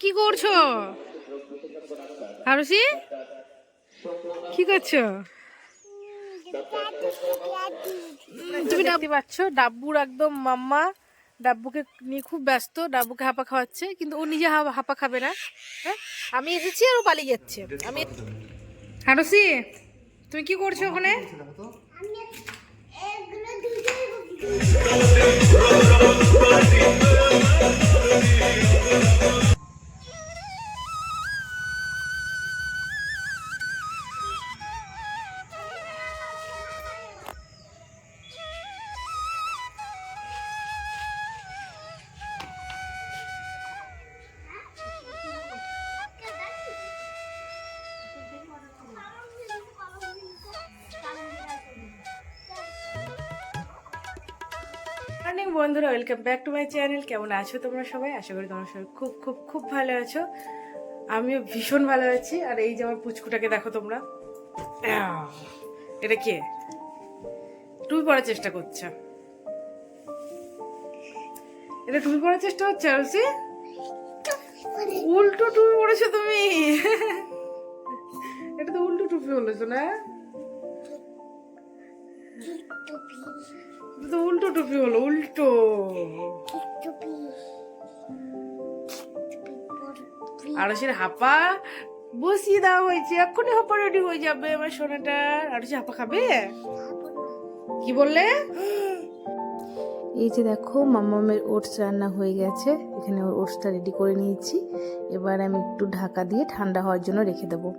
কি করছ? আরসি কি করছ? তুমি দেখতে পাচ্ছ ডাব্বুর একদম মাম্মা ডাব্বুকে নিয়ে খুব ব্যস্ত ডাব্বুকে হাঁপা খাওয়াচ্ছে কিন্তু ও নিজে হাপা খাবে না। হ্যাঁ? আমি এসেছি আর ও পালিয়ে যাচ্ছে। আমি আরসি তুমি কি করছ ওখানে? মর্নিং বন্ধুরা welcome back to my channel কেমন আছো তোমরা সবাই? আশা করি তোমরা সবাই খুব খুব খুব ভালো আছো। আমিও ভীষণ ভালো আছি। আর এই যে আমার পুচকুটাকে দেখো তোমরা। এটা কে? টুপি পরার চেষ্টা করছে। এটা টুপি পরার চেষ্টা হচ্ছে আরসি উল্টো টুপি পরেছো তুমি। এটা তো উল্টো টুপি হলো না? তো উল্টো টুপি হলো, উল্টো। আড়সের হাপা, বসিয়ে দেওয়া হয়েছে, এক্ষুনি হাপা রেডি হয়ে যাবে আমার সোনাটার আড়সে হাপা খাবে? কি বললে? এই যে দেখো, মামামের ওটস রান্না হয়ে গেছে। এখানে ওটসটা রেডি করে নিয়েছি। এবার আমি একটু ঢাকা দিয়ে ঠান্ডা হওয়ার জন্য রেখে দেবো।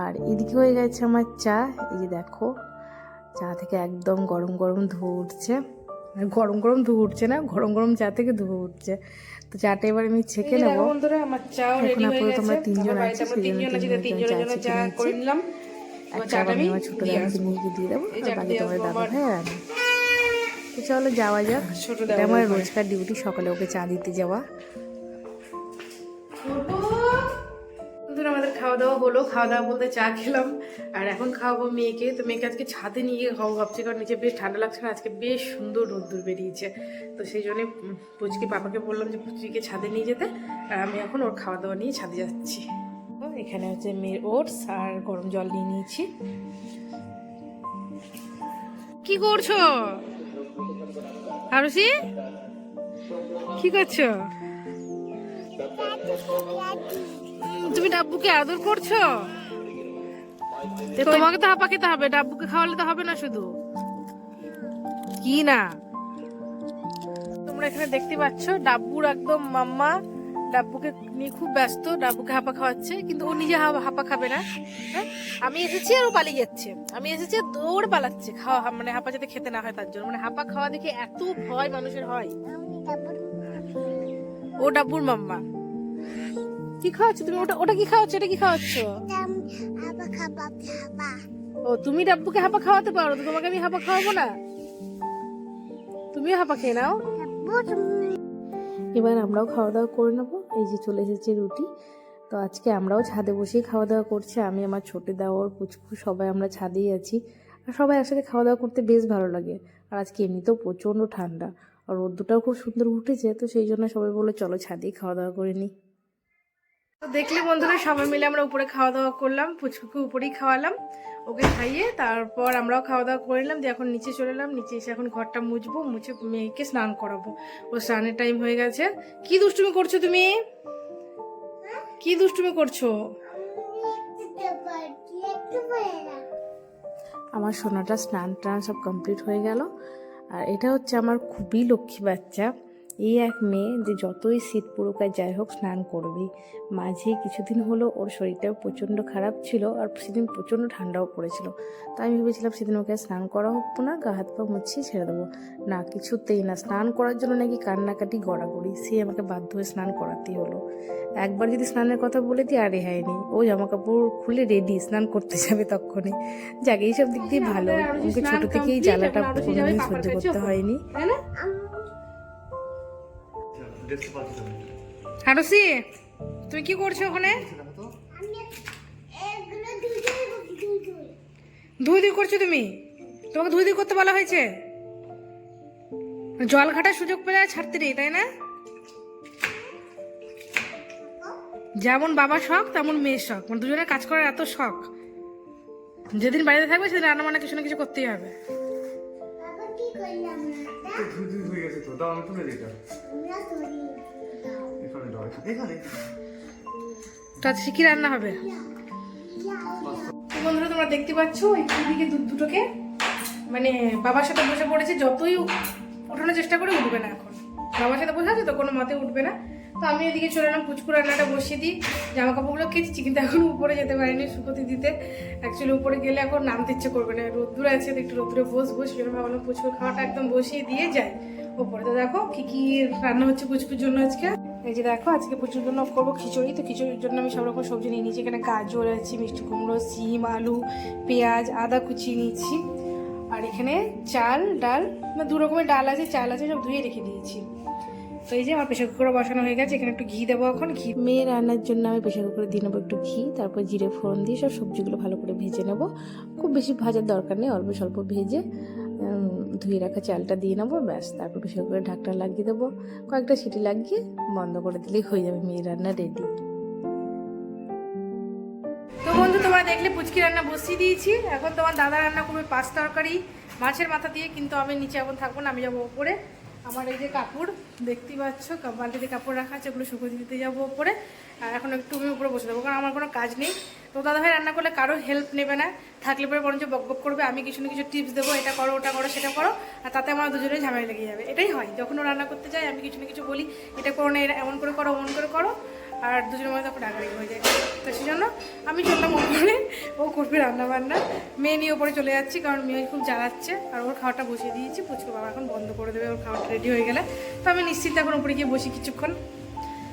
আর এদিকে হয়ে গেছে আমার চা। এই যে দেখো চা থেকে একদম গরম গরম ধুয়ে উঠছে। আর গরম গরম ধুয়ে উঠছে না গরম গরম চা থেকে ধুয়ে উঠছে। তো চাটা এবার আমি ছেঁকে নেব। বন্ধুরা আমার চাও রেডি হয়ে গেছে। আমরা তিনজন আছি, তিনজন আছি তিনজনের জন্য চা করে নিলাম। চাটা আমি আমি আমার ছোটো দিয়ে দাদাকে। নিয়ে দিয়ে দেবো আর বাকি তোমার দাদা ভাই আর তো চলো যাওয়া যাক। আমার রোজকার ডিউটি সকালে ওকে চা দিতে যাওয়া। খাওয়া দাওয়া হলো, খাওয়া দাওয়া বলতে চা খেলাম। আর এখন খাওয়াবো মেয়েকে। তো মেয়েকে আজকে ছাদে নিয়ে গিয়ে খাওয়াবো ভাবছি, কারণ নিচে বেশ ঠান্ডা লাগছে না, আজকে বেশ সুন্দর রোদ্দুর বেরিয়েছে। তো সেই জন্যে পুচকি পাপাকে বললাম যে পুচকিকে ছাদে নিয়ে যেতে। আর আমি এখন ওর খাওয়া দাওয়া নিয়ে ছাদে যাচ্ছি। এখানে হচ্ছে মেয়ের ওটস আর গরম জল নিয়ে নিয়েছি। কি করছ? আরসি কি করছ? তুমি ডাব্বুকে আদর করছ? তোমাকে তো হাপা খেতে হবে ডাব্বুকে খাওয়ালে তো হবে না শুধু। কি না? তোমরা এখানে দেখতে পাচ্ছ ডাব্বুর একদম মাম্মা ডাব্বুকে নিয়ে খুব ব্যস্ত ডাব্বুকে হাপা খাওয়াচ্ছে কিন্তু ও নিজে হাপা খাবে না। হ্যাঁ? আমি এসেছি আর ও পালিয়ে যাচ্ছে। আমি এসেছি আর দৌড় পালাচ্ছে খাওয়া মানে হাপা যাতে খেতে না হয় তার জন্য। মানে হাপা খাওয়া দেখে এত ভয় মানুষের হয়। ও ডাব্বুর মাম্মা। কি খাওয়াচ্ছ তুমি? ওটা ওটা কি খাওয়াচ্ছ? এটা কি খাওয়াচ্ছ? ও তুমি ডাব্বুকে হাপা খাওয়াতে পারো তো তোমাকে আমি হাপা খাওয়াবো না? তুমিও হাপা খেয়ে নাও। এবার আমরাও খাওয়া দাওয়া করে নেব। এই যে চলে এসেছে রুটি। তো আজকে আমরাও ছাদে বসেই খাওয়া দাওয়া করছি। আমি আমার ছোটো দেওয়ার পুচকু সবাই আমরা ছাদেই আছি। আর সবাই একসাথে খাওয়া দাওয়া করতে বেশ ভালো লাগে। আর আজকে এমনিতেও প্রচণ্ড ঠান্ডা। আর রোদ্দুটাও খুব সুন্দর উঠেছে তো সেই জন্য সবাই বলে চলো ছাদেই খাওয়া দাওয়া করে নিই দেখলে বন্ধুরা, সবাই মিলে আমরা উপরে খাওয়া দাওয়া করলাম, পুচকুকে উপরেই খাওয়ালাম, ওকে খাইয়ে তারপর আমরাও খাওয়া দাওয়া করে নিলাম, দিয়ে এখন নিচে চলে এলাম, নিচে এসে এখন ঘরটা মুছবো, মুছে মেয়েকে স্নান করাবো। ও স্নানের টাইম হয়ে গেছে। কি দুষ্টুমি করছ তুমি? কি দুষ্টুমি করছ? আমার সোনাটা স্নান টান সব কমপ্লিট হয়ে গেল। আর এটা হচ্ছে আমার খুবই লক্ষ্মী বাচ্চা। এই এক মেয়ে যে যতই শীত পুরুকায় যাই হোক স্নান করবেই। মাঝে কিছুদিন হলো ওর শরীরটাও প্রচণ্ড খারাপ ছিল আর সেদিন প্রচণ্ড ঠান্ডাও পড়েছিল। তাই আমি ভেবেছিলাম সেদিন ওকে স্নান করা হোক না গা হাত পা মুছিয়ে ছেড়ে দেবো। না কিছুতেই না স্নান করার জন্য নাকি কান্নাকাটি গড়াগড়ি সে আমাকে বাধ্য হয়ে স্নান করাতেই হলো। একবার যদি স্নানের কথা বলে দিই আর রেহাই নেই। ও জামা কাপড় খুলে রেডি স্নান করতে যাবে তখনই যাক এইসব দিক দিয়ে ভালো। ওকে ছোট থেকেই জ্বালাটা সহ্য করতে হয়নি। হারসি তুমি কি করছ ওখানে? ধুই ধুই করছ তুমি? তোমাকে ধুই ধুই করতে বলা হয়েছে? জল ঘাটার সুযোগ পেলে আর ছাড়তে নেই তাই না? যেমন বাবা শখ তেমন মেয়ের শখ। মানে দুজনের কাজ করার এত শখ। যেদিন বাড়িতে থাকবে সেদিন রান্না বান্না কিছু না কিছু করতেই হবে। ধুই হয়ে গেছে তো। দাও আমি তুলে দিই এখানে দাও এখানে তাতে কি রান্না হবে? বন্ধুরা তোমরা দেখতে পাচ্ছ এই দিকে দুটোকে মানে বাবার সাথে বসে পড়েছে যতই উঠানোর চেষ্টা করে উঠবে না এখন। বাবার সাথে বসে আছে তো কোনো মতে উঠবে না। তো আমি এদিকে চলে এলাম পুচকু রান্নাটা বসিয়ে দিই। জামা কাপড়গুলো কেচেছি, কিন্তু এখন উপরে যেতে পারিনি শুকোতে দিতে। অ্যাকচুয়ালি উপরে গেলে এখন নামতে ইচ্ছে করবে না, রোদ্দুর আছে একটু রোদ্দুরে বসবো সেই জন্য ভাবলাম পুচকুর খাওয়াটা একদম বসিয়ে দিয়ে যায় ওপরে। তো দেখো কি কি রান্না হচ্ছে পুচকুর জন্য আজকে। এই যে দেখো, আজকে প্রচুর জন্য করব খিচুড়ি, তো খিচুড়ির জন্য আমি সব রকম সবজি নিয়ে নিয়েছি। এখানে গাজর আছে, মিষ্টি কুমড়ো সিম আলু, পেঁয়াজ, আদা কুচিয়ে নিয়েছি। আর এখানে চাল, ডাল মানে দু রকমের ডাল আছে, চাল আছে, সব ধুয়ে রেখে দিয়েছি। তো এই যে আমার প্রেশার কুকারে বসানো হয়ে গেছে এখানে একটু ঘি দেবো এখন। ঘি মেয়ে রান্নার জন্য আমি প্রেশার কুকারে দিয়ে নেব একটু ঘি তারপর জিরে ফোড়ন দিয়ে সব সবজিগুলো ভালো করে ভেজে নেব। খুব বেশি ভাজার দরকার নেই অল্প স্বল্প ভেজে ধুয়ে রাখা চালটা দিয়ে নেব ব্যাস তারপর প্রেশার কুকারে ঢাকটা লাগিয়ে দেবো। কয়েকটা সিটি লাগিয়ে বন্ধ করে দিলেই হয়ে যাবে মেয়ে রান্না রেডি তো বন্ধু তোমরা দেখলে পুচকি রান্না বসিয়ে দিয়েছি। এখন তোমার দাদা রান্না করবে পাঁচ তরকারি মাছের মাথা দিয়ে কিন্তু আমি নিচে এখন থাকব না আমি যাব ওপরে। আমার এই যে কাপড়, দেখতেই পাচ্ছ বালতিতে কাপড় রাখা আছে ওগুলো শুকো দিতে যাব ওপরে। আর এখন একটু আমি উপরে বসে দেবো, কারণ আমার কোনো কাজ নেই। তো দাদা ভাই রান্না করলে কারও হেল্প নেবে না। থাকলে পরে বরঞ্চ বক বক করবে, আমি কিছু না কিছু টিপস দেবো, এটা করো, ওটা করো, সেটা করো। আর তাতে আমার দুজনে ঝামেলা লেগে যাবে। এটাই হয়, যখন ও রান্না করতে যায়, আমি কিছু না কিছু বলি, এটা করো না এমন করে করো অমন করে করো। আর দুজনের মধ্যে তখন রাগারাগি হয়ে যায়। তো সেই জন্য আমি চললাম ওপরে ও করবে রান্নাবান্না। মেয়ে নিয়ে ওপরে চলে যাচ্ছি, কারণ মেয়ে খুব জ্বালাচ্ছে, আর ওর খাওয়াটা বসিয়ে দিয়েছি। পুচকু বাবা এখন বন্ধ করে দেবে, ওর খাওয়াটা রেডি হয়ে গেলে। তো আমি নিশ্চিত এখন ওপরে গিয়ে বসি কিছুক্ষণ।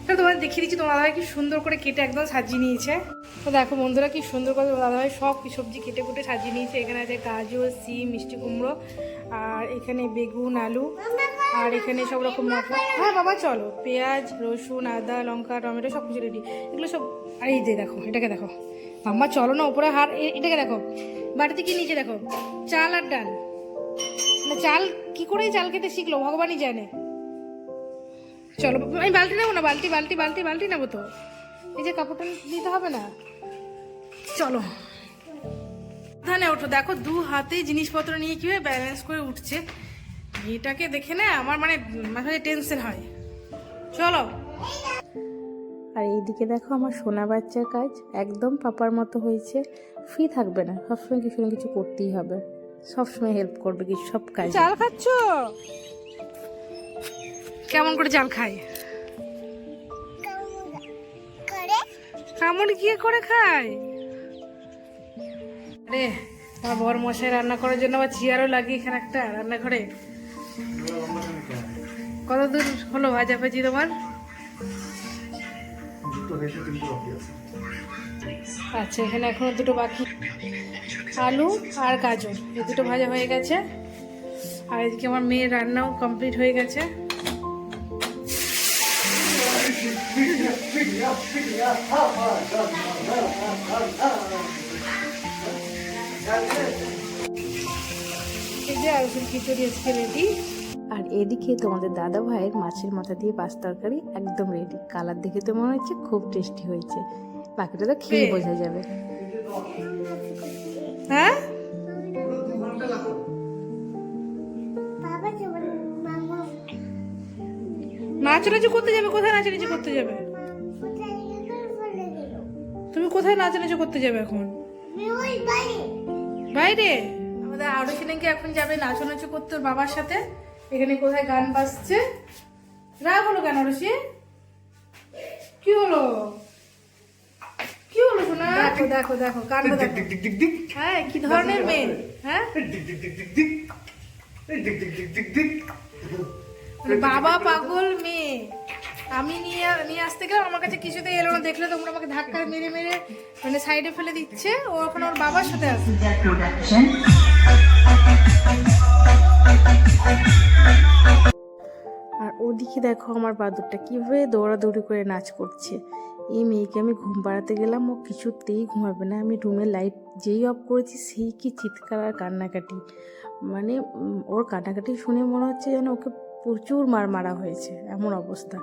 তো তোমাদের দেখিয়ে দিচ্ছি, তোমার দাদা কি সুন্দর করে কেটে একদম সাজিয়ে নিয়েছে। তো দেখো বন্ধুরা কি সুন্দর করে দাদাভাই সব কি সবজি কেটে কুটে সাজিয়ে নিয়েছে। এখানে আছে গাজর সিম, মিষ্টি কুমড়ো, আর এখানে বেগুন, আলু, আর এখানে সব রকম মশলা। হ্যাঁ বাবা, চলো। পেঁয়াজ, রসুন, আদা, লঙ্কা, টমেটো সব কিছু রেডি এগুলো সব আর এই যে দেখো, এটাকে দেখো। মাম্মা, চলো না ওপরে হার এটাকে দেখো। বাড়িতে কি নিচে দেখো? চাল আর ডাল। না চাল কি করে চাল খেতে শিখলো? ভগবানই জানে। চলো, আমি বালতি নেব না? বালতি বালতি বালতি বালতি নেব তো। এই যে কাপড়টা দিতে হবে না? চলো। সাবধানে ওঠো। দেখো দু হাতেই জিনিসপত্র নিয়ে কীভাবে ব্যালেন্স করে উঠছে। এটাকে দেখে না আমার মানে মাথায় টেনশন হয়। চলো। আর এইদিকে দেখো আমার সোনা বাচ্চার কাজ একদম পাপার মতো হয়েছে। ফ্রি থাকবে না সবসময় কিছু না কিছু করতেই হবে। সবসময় হেল্প করবে কিছু সব কাজ। চাল খাচ্ছ? কেমন করে চাল খায়? করে। কেমন গিয়ে করে খায়? আরে আমার বর মশাই রান্না করার জন্য আবার চেয়ারও লাগিয়ে এখানে একটা রান্নাঘরে কত দূর হলো ভাজা ভাজি তোমার আচ্ছা এখানে এখনও দুটো বাকি। আলু আর গাজর এই দুটো ভাজা হয়ে গেছে। আর এদিকে আমার মেয়ের রান্নাও কমপ্লিট হয়ে গেছে। খিচুড়ি আজকে রেডি আর এদিকে তোমাদের দাদা ভাইয়ের মাছের মাথা দিয়ে পাঁচ তরকারি একদম রেডি কালার দেখে তো মনে হচ্ছে খুব টেস্টি হয়েছে। বাকিটা তো খেয়ে বোঝা যাবে। হ্যাঁ? নাচানাচি করতে যাবে কোথায় নাচানাচি করতে যাবে? তুমি কোথায় নাচানাচি করতে যাবে এখন? ওই বাড়ি বাইরে আমাদের আরও নাকি এখন যাবে নাচানাচি করতে ওর বাবার সাথে এখানে কোথায় গান বাজছে রাগ হলো কেন রসি কি হলো কি হলো শোনা দেখো দেখো দেখো দেখো হ্যাঁ কি ধরনের মেয়ে হ্যাঁ মানে বাবা পাগল মেয়ে আমি নিয়ে নিয়ে আসতে গেলাম, আমার কাছে কিছুতেই এলো না। দেখলে তোমরা আমাকে ধাক্কা মেরে মেরে মানে সাইডে ফেলে দিচ্ছে। ও এখন ওর বাবার সাথে আছে। আর ওদিকে দেখো আমার বাদুরটা কীভাবে দৌড়াদৌড়ি করে নাচ করছে। এই মেয়েকে আমি ঘুম পাড়াতে গেলাম, ও কিছুতেই ঘুমাবে না। আমি রুমে লাইট যেই অফ করেছি, সেই কি চিৎকার আর কান্নাকাটি। মানে ওর কান্নাকাটি শুনে মনে হচ্ছে যেন ওকে প্রচুর মার মারা হয়েছে, এমন অবস্থা।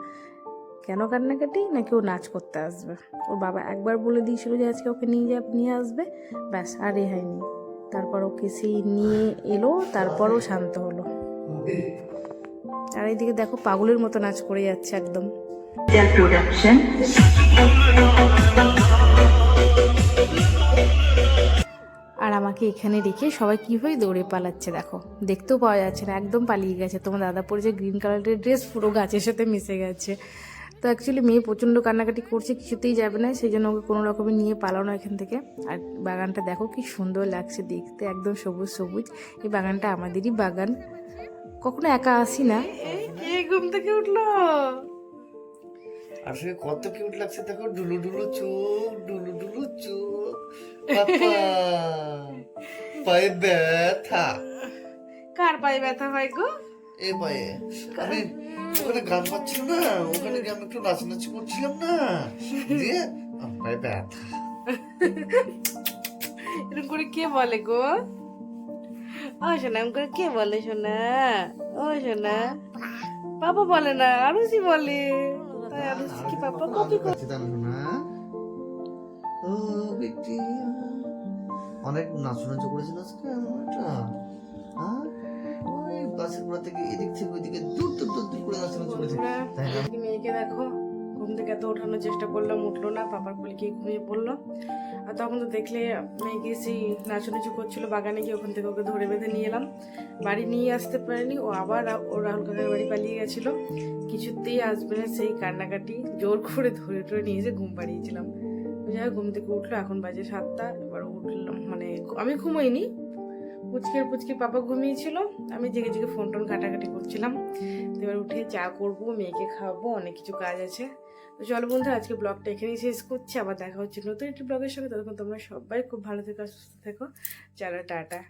কেন কান্নাকাটি? নাকি ও নাচ করতে আসবে? ওর বাবা একবার বলে দিয়েছিল যে আজকে ওকে নিয়ে যা নিয়ে আসবে। ব্যাস, আর নেই। তারপর ওকে সেই নিয়ে এলো তারপরও শান্ত হলো। আর এইদিকে দেখো পাগলের মতো নাচ করে যাচ্ছে একদম। আর আমাকে এখানে রেখে সবাই কীভাবে দৌড়ে পালাচ্ছে দেখো। দেখতেও পাওয়া যাচ্ছে না, একদম পালিয়ে গেছে। তোমার দাদা পরেছে গ্রিন কালারের ড্রেস পুরো গাছের সাথে মিশে গেছে। তো অ্যাকচুয়ালি মেয়ে প্রচণ্ড কান্নাকাটি করছে কিছুতেই যাবে না সেই জন্য ওকে কোনো রকমে নিয়ে পালানো এখান থেকে। আর বাগানটা দেখো কি সুন্দর লাগছে দেখতে একদম সবুজ সবুজ। এই বাগানটা আমাদেরই বাগান। কখনো একা আসি না। ঘুম থেকে উঠল? আসলে কত কিউট লাগছে দেখো ডুলু ডুলু চোখ ডুলু ডুলু চোখ পায়ে ব্যথা। কার পায়ে ব্যথা হয় গো? এ পায়ে। আমি ওখানে গান পাচ্ছিল না ওখানে গিয়ে আমি একটু নাচানাচি করছিলাম না। দিয়ে আমার ব্যথা। এরকম করে কে বলে গো? ও সোনা এরকম করে কে বলে সোনা? ও সোনা পাপা বলে না আরুষি বলে। তাই আরুষি কি পাপা? কপি করে। কাছে না ও বেটি অনেক নাচানাচি করেছিল আজকে এটা হ্যাঁ বাসের গোড়া থেকে এদিক থেকে ওইদিকে দূর দূর দূর দূর করে নাচানাচি করেছে তাই না? মেয়েকে দেখো ঘুম থেকে এত ওঠানোর চেষ্টা করলাম উঠল না পাপার কোলে গিয়ে ঘুমিয়ে পড়ল। আর তখন তো দেখলে মেয়েকে সেই নাচানাচি করছিল বাগানে গিয়ে ওখান থেকে ওকে ধরে বেঁধে নিয়ে এলাম। বাড়ি নিয়ে আসতে পারেনি ও আবার ও রাহুল কাকার বাড়ি পালিয়ে গেছিল। কিছুতেই আসবে না সেই কান্নাকাটি জোর করে ধরে ধরে নিয়ে এসে ঘুম পাড়িয়েছিলাম। যাই ঘুম থেকে উঠল এখন বাজে সাতটা এবার উঠলাম মানে আমি ঘুমোইনি পুচকের পুচকির পাপা ঘুমিয়েছিল। আমি জেগে জেগে ফোন টোন কাটাকাটি করছিলাম। এবার উঠে চা করব, মেয়েকে খাওয়াবো, অনেক কিছু কাজ আছে। তো চলো বন্ধু আজকে ব্লগটা এখানেই শেষ করছি। আবার দেখা হচ্ছে নতুন একটি ব্লগের সঙ্গে। ততক্ষণ তোমরা সবাই খুব ভালো থেকো, সুস্থ থেকো। চলো, টাটা।